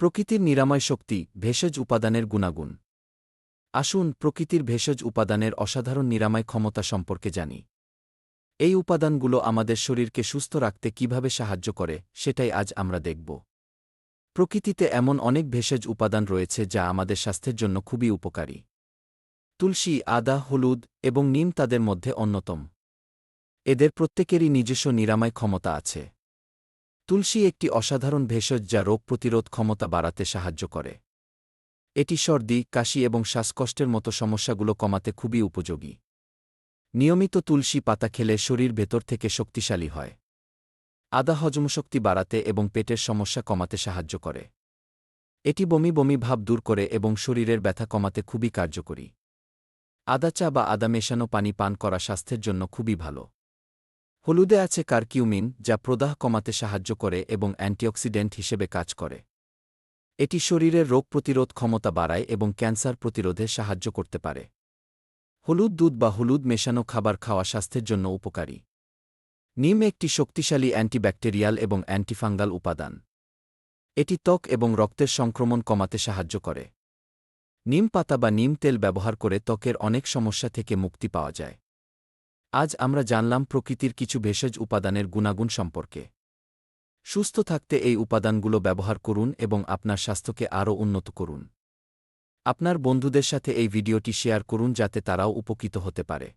প্রকৃতির নিরাময় শক্তি, ভেষজ উপাদানের গুণাগুণ। আসুন, প্রকৃতির ভেষজ উপাদানের অসাধারণ নিরাময় ক্ষমতা সম্পর্কে জানি। এই উপাদানগুলো আমাদের শরীরকে সুস্থ রাখতে কীভাবে সাহায্য করে, সেটাই আজ আমরা দেখব। প্রকৃতিতে এমন অনেক ভেষজ উপাদান রয়েছে যা আমাদের স্বাস্থ্যের জন্য খুবই উপকারী। তুলসী, আদা, হলুদ এবং নিম তাদের মধ্যে অন্যতম। এদের প্রত্যেকেরই নিজস্ব নিরাময় ক্ষমতা আছে। তুলসী একটি অসাধারণ ভেষজ যা রোগ প্রতিরোধ ক্ষমতা বাড়াতে সাহায্য করে। এটি সর্দি, কাশি এবং শ্বাসকষ্টের মতো সমস্যাগুলো কমাতে খুবই উপযোগী। নিয়মিত তুলসী পাতা খেলে শরীর ভেতর থেকে শক্তিশালী হয়। আদা হজমশক্তি বাড়াতে এবং পেটের সমস্যা কমাতে সাহায্য করে। এটি বমি বমি ভাব দূর করে এবং শরীরের ব্যথা কমাতে খুবই কার্যকরী। আদা চা বা আদা মেশানো পানি পান করা স্বাস্থ্যের জন্য খুবই ভালো। হলুদে আছে কার্কিউমিন, যা প্রদাহ কমাতে সাহায্য করে এবং অ্যান্টিঅক্সিডেন্ট হিসেবে কাজ করে। এটি শরীরের রোগ প্রতিরোধ ক্ষমতা বাড়ায় এবং ক্যান্সার প্রতিরোধে সাহায্য করতে পারে। হলুদ দুধ বা হলুদ মেশানো খাবার খাওয়া স্বাস্থ্যের জন্য উপকারী। নিম একটি শক্তিশালী অ্যান্টিব্যাকটেরিয়াল এবং অ্যান্টিফাঙ্গাল উপাদান। এটি ত্বক এবং রক্তের সংক্রমণ কমাতে সাহায্য করে। নিম পাতা বা নিম তেল ব্যবহার করে ত্বকের অনেক সমস্যা থেকে মুক্তি পাওয়া যায়। আজ আমরা জানলাম প্রকৃতির কিছু ভেষজ উপাদানের গুণাগুণ সম্পর্কে। সুস্থ থাকতে এই উপাদানগুলো ব্যবহার করুন এবং আপনার স্বাস্থ্যকে আরও উন্নত করুন। আপনার বন্ধুদের সাথে এই ভিডিওটি শেয়ার করুন যাতে তারাও উপকৃত হতে পারে।